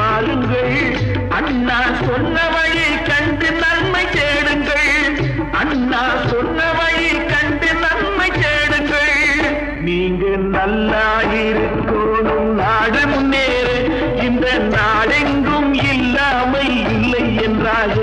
வாழுங்கள். அண்ணா சொன்ன வழி கண்டு நன்மை தேடுங்கள். அண்ணா சொன்ன வழி கண்டு நன்மை தேடுங்கள். நீங்க நல்லா நாடு முன்னேறு. இந்த நாடெங்கும் இல்லாமல் இல்லை என்றாக.